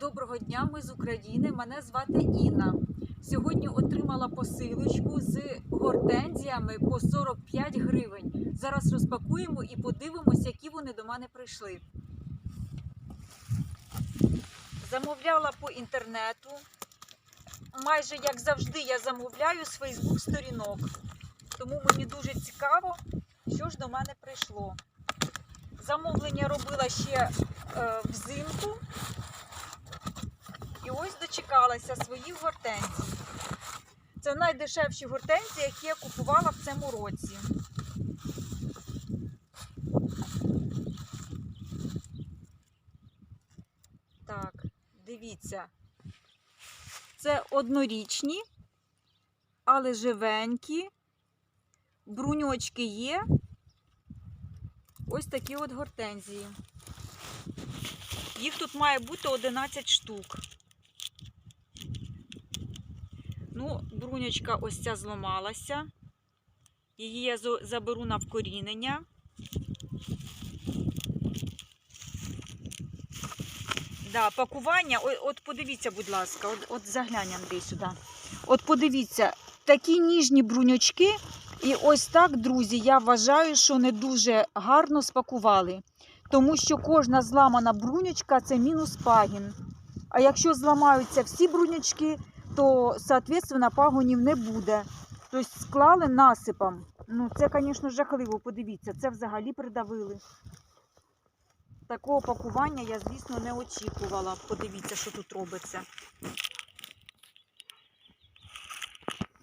Доброго дня, ми з України. Мене звати Інна. Сьогодні отримала посилочку з гортензіями по 45 гривень. Зараз розпакуємо і подивимось, які вони до мене прийшли. Замовляла по інтернету. Майже як завжди, я замовляю з Фейсбук сторінок. Тому мені дуже цікаво, що ж до мене прийшло. Замовлення робила ще е, взимку. І ось дочекалася своїх гортензій. Це найдешевші гортензії, які я купувала в цьому році. Так, дивіться. Це однорічні, але живенькі. Бруньочки є. Ось такі от гортензії. Їх тут має бути 11 штук. Ну, бруньочка ось ця зламалася. Її я заберу на вкорінення. Да, пакування. От подивіться, будь ласка, от, от заглянь, Андрій, сюди. От подивіться, такі ніжні бруньочки. І ось так, друзі, я вважаю, що не дуже гарно спакували. Тому що кожна зламана бруньочка це мінус пагін. А якщо зламаються всі бруньочки, то, соответственно, пагонів не буде. Тобто склали насипом. Ну, це, звісно, жахливо. Подивіться, це взагалі придавили. Такого пакування я, звісно, не очікувала. Подивіться, що тут робиться.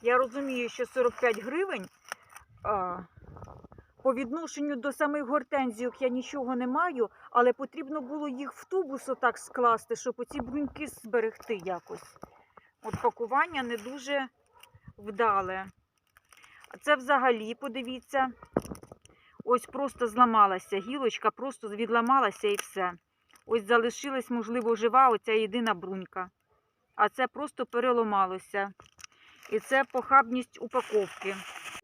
Я розумію, що 45 гривень а, по відношенню до самих гортензійок я нічого не маю, але потрібно було їх в тубус отак скласти, щоб оці бруньки зберегти якось. От пакування не дуже вдале. Це взагалі, подивіться, ось просто зламалася гілочка, просто відламалася і все. Ось залишилась, можливо, жива оця єдина брунька. А це просто переламалося. І це похабність упаковки.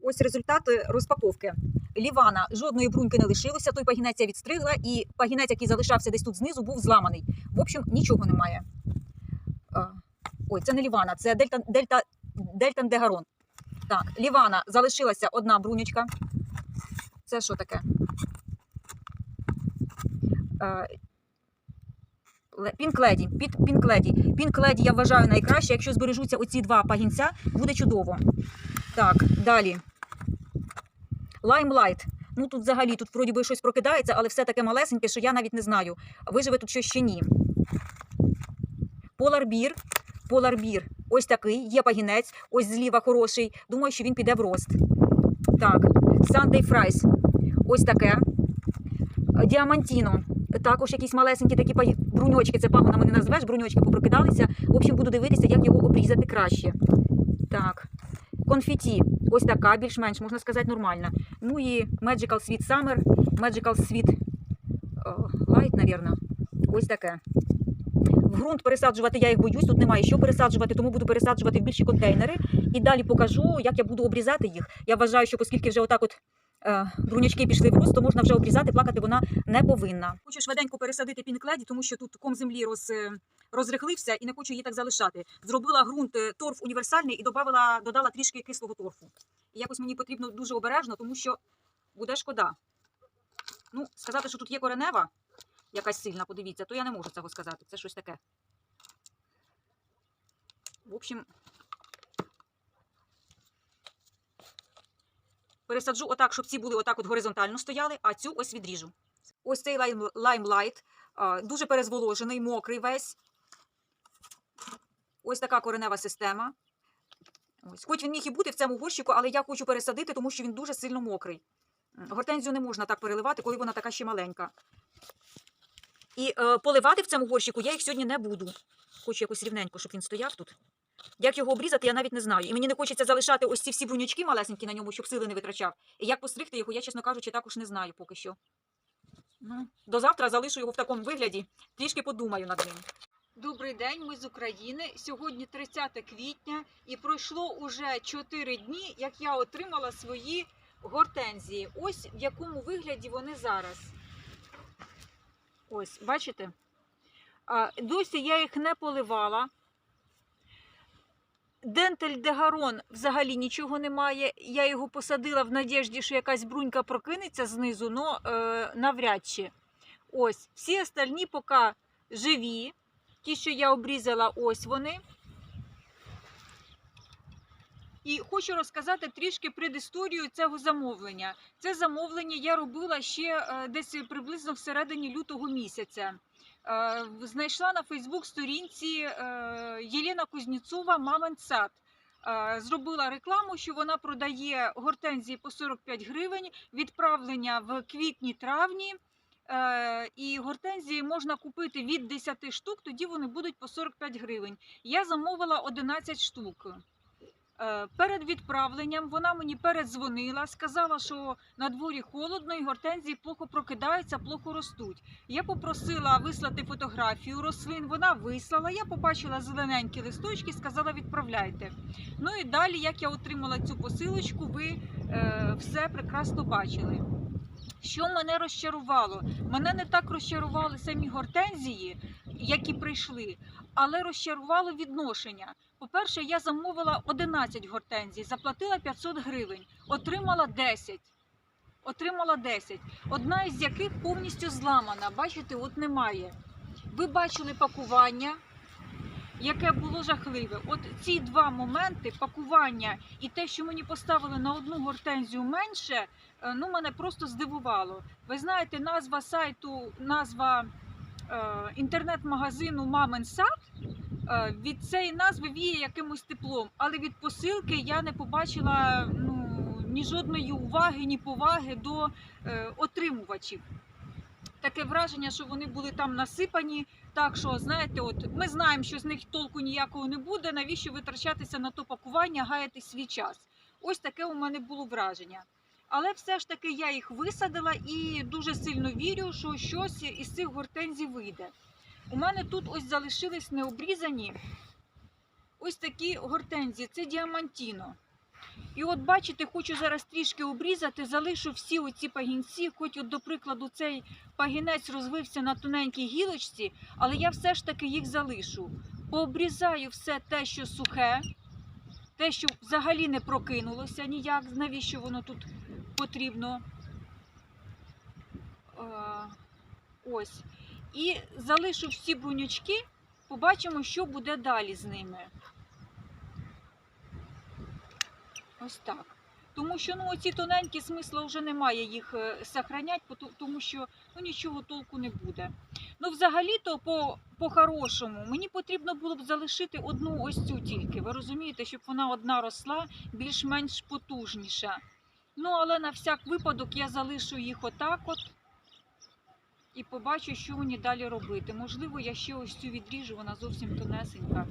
Ось результати розпаковки. Лівана жодної бруньки не лишилося. Той пагінець я відстригла, і пагінець, який залишався десь тут знизу, був зламаний. В общем, нічого немає. Ой, це не Лівана, це Дельта, Дельта, Дельтан Дегарон. Так, Лівана залишилася одна брунючка. Це що таке? Е, Ле- Пінкледі. Під Пінкледі. Пінкледі я вважаю найкраще. Якщо збережуться оці два пагінця, буде чудово. Так, далі. Лаймлайт. Ну тут взагалі тут вроді би щось прокидається, але все таке малесеньке, що я навіть не знаю. Виживе тут щось чи ні. Поларбір. Поларбір. Ось такий, є пагінець, ось зліва хороший. Думаю, що він піде в рост. Так, Sunday Fries. Ось таке. Діамантіно. Також якісь малесенькі такі бруньочки, це пагонами не назвеш, бруньочки попрокидалися. В общем, буду дивитися, як його обрізати краще. Так. Конфеті. Ось така, більш-менш, можна сказати, нормальна. Ну і Magical Sweet Summer, Magical Sweet е, Light, навірно. Ось таке. Ґрунт пересаджувати я їх боюсь, тут немає що пересаджувати, тому буду пересаджувати в більші контейнери. І далі покажу, як я буду обрізати їх. Я вважаю, що оскільки вже отак от е, брунячки пішли в рост, то можна вже обрізати, плакати вона не повинна. Хочу швиденько пересадити пінкледі, тому що тут ком землі роз, е, розрихлився і не хочу її так залишати. Зробила ґрунт е, торф універсальний і додала, додала трішки кислого торфу. І якось мені потрібно дуже обережно, тому що буде шкода. Ну, сказати, що тут є коренева якась сильна, подивіться, то я не можу цього сказати. Це щось таке. В общем, пересаджу отак, щоб ці були отак от горизонтально стояли, а цю ось відріжу. Ось цей лаймлайт, дуже перезволожений, мокрий весь. Ось така коренева система. Ось. Хоч він міг і бути в цьому горщику, але я хочу пересадити, тому що він дуже сильно мокрий. Гортензію не можна так переливати, коли вона така ще маленька. І е, поливати в цьому горщику я їх сьогодні не буду. Хочу якось рівненько, щоб він стояв тут. Як його обрізати, я навіть не знаю. І мені не хочеться залишати ось ці всі брунючки малесенькі на ньому, щоб сили не витрачав. І як постригти його, я, чесно кажучи, також не знаю поки що. Ну, до завтра залишу його в такому вигляді, трішки подумаю над ним. Добрий день, ми з України. Сьогодні 30 квітня і пройшло уже 4 дні, як я отримала свої гортензії. Ось в якому вигляді вони зараз. Ось, бачите? Досі я їх не поливала. Дентель дегарон взагалі нічого немає. Я його посадила в надіжді, що якась брунька прокинеться знизу, але навряд чи. Ось, всі остальні поки живі. Ті, що я обрізала, ось вони. І хочу розказати трішки предісторію цього замовлення. Це замовлення я робила ще е, десь приблизно всередині лютого місяця. Е, Знайшла на Фейсбук-сторінці е, Єлена Кузнєцова Мамин сад. Зробила рекламу, що вона продає гортензії по 45 гривень, відправлення в квітні-травні. І гортензії можна купити від 10 штук, тоді вони будуть по 45 гривень. Я замовила 11 штук. Е, Перед відправленням вона мені передзвонила, сказала, що на дворі холодно і гортензії плохо прокидаються, плохо ростуть. Я попросила вислати фотографію рослин. Вона вислала. Я побачила зелененькі листочки, сказала відправляйте. Ну і далі, як я отримала цю посилочку, ви е, все прекрасно бачили. Що мене розчарувало? Мене не так розчарували самі гортензії, які прийшли, але розчарувало відношення. По-перше, я замовила 11 гортензій, заплатила 500 гривень, отримала 10. Отримала 10. Одна із яких повністю зламана. Бачите, от немає. Ви бачили пакування, яке було жахливе. От ці два моменти пакування і те, що мені поставили на одну гортензію менше, е, ну мене просто здивувало. Ви знаєте, назва сайту, назва е, інтернет-магазину Мамин сад. Е, Від цієї назви віє якимось теплом, але від посилки я не побачила ну, ні жодної уваги, ні поваги до е, отримувачів. Таке враження, що вони були там насипані. Так що, знаєте, от ми знаємо, що з них толку ніякого не буде. Навіщо витрачатися на то пакування, гаяти свій час? Ось таке у мене було враження. Але все ж таки я їх висадила і дуже сильно вірю, що щось із цих гортензій вийде. У мене тут ось залишились необрізані ось такі гортензії. Це діамантіно. І от бачите, хочу зараз трішки обрізати, залишу всі оці пагінці, хоч от, до прикладу, цей пагінець розвився на тоненькій гілочці, але я все ж таки їх залишу. Пообрізаю все те, що сухе, те, що взагалі не прокинулося ніяк, навіщо воно тут потрібно. Е, ось. І залишу всі брунючки, побачимо, що буде далі з ними. Ось так. Тому що ну, оці тоненькі смисла вже немає їх е, сохранять, пото- тому що ну, нічого толку не буде. Ну, взагалі-то, по, по-хорошому, мені потрібно було б залишити одну ось цю тільки. Ви розумієте, щоб вона одна росла більш-менш потужніша. Ну, але на всяк випадок я залишу їх отак от і побачу, що мені далі робити. Можливо, я ще ось цю відріжу, вона зовсім тонесенька.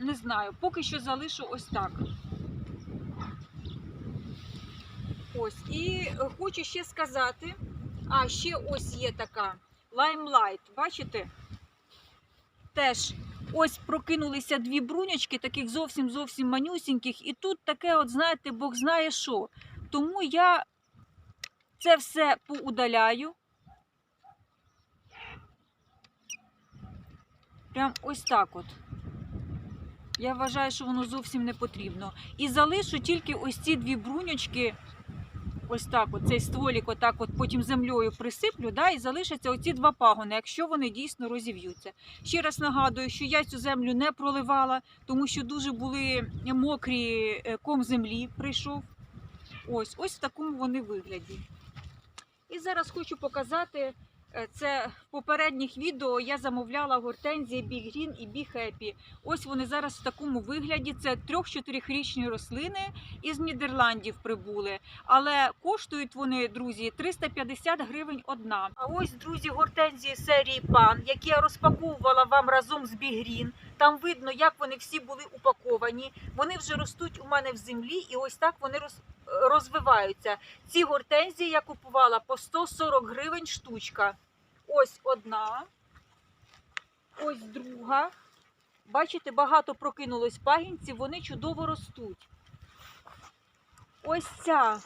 Не знаю, поки що залишу ось так. Ось, і хочу ще сказати, а ще ось є така лаймлайт, бачите? Теж ось прокинулися дві брунячки, таких зовсім зовсім манюсіньких, і тут таке, от знаєте, Бог знає що. Тому я це все поудаляю. Прям ось так от. Я вважаю, що воно зовсім не потрібно. І залишу тільки ось ці дві бруньочки. Ось так, от цей стволік, отак от потім землею присиплю, да, і залишаться оці два пагони, якщо вони дійсно розів'ються. Ще раз нагадую, що я цю землю не проливала, тому що дуже були мокрі е, ком землі прийшов. Ось, ось в такому вони вигляді. І зараз хочу показати. Е, Це в попередніх відео я замовляла гортензії Big Green і Big Happy. Ось вони зараз в такому вигляді. Це 3-4-річні рослини із Нідерландів прибули. Але коштують вони, друзі, 350 гривень одна. А ось, друзі, гортензії серії пан, які я розпаковувала вам разом з Big Green. Там видно, як вони всі були упаковані. Вони вже ростуть у мене в землі, і ось так вони роз, розвиваються. Ці гортензії я купувала по 140 гривень штучка. Ось одна, ось друга. Бачите, багато прокинулось пагінців, вони чудово ростуть. Ось ця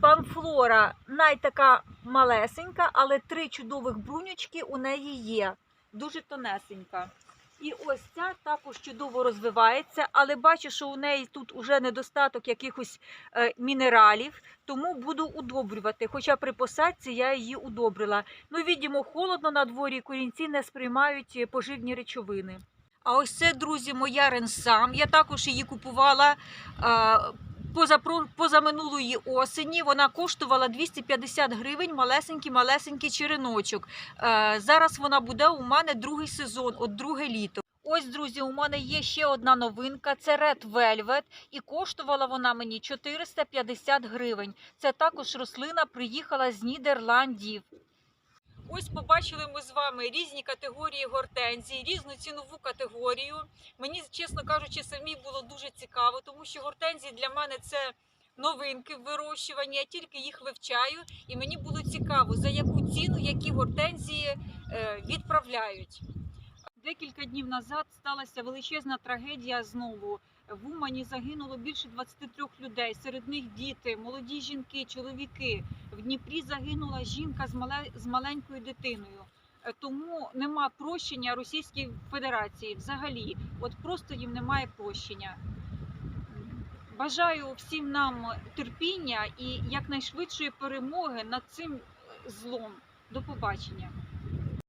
панфлора найтака малесенька, але три чудових брунючки у неї є. Дуже тонесенька. І ось ця також чудово розвивається, але бачу, що у неї тут уже недостаток якихось е, мінералів, тому буду удобрювати. Хоча при посадці я її удобрила. Ну, відімо, холодно на дворі, корінці не сприймають е, поживні речовини. А ось це, друзі, моя ренсам. Я також її купувала позапро- позаминулої осені. Вона коштувала 250 гривень, малесенький, малесенький череночок. Е, зараз вона буде у мене другий сезон, от друге літо. Ось, друзі, у мене є ще одна новинка. Це Red Velvet, і коштувала вона мені 450 гривень. Це також рослина приїхала з Нідерландів. Ось побачили ми з вами різні категорії гортензій, різну цінову категорію. Мені, чесно кажучи, самі було дуже цікаво, тому що гортензії для мене це новинки в вирощуванні. Я тільки їх вивчаю, і мені було цікаво, за яку ціну які гортензії е, відправляють. Декілька днів назад сталася величезна трагедія знову. В Умані загинуло більше 23 людей. Серед них діти, молоді жінки, чоловіки. В Дніпрі загинула жінка з, мале, з маленькою дитиною. Е, Тому нема прощення Російській Федерації взагалі. От просто їм немає прощення. Бажаю всім нам терпіння і якнайшвидшої перемоги над цим злом. До побачення.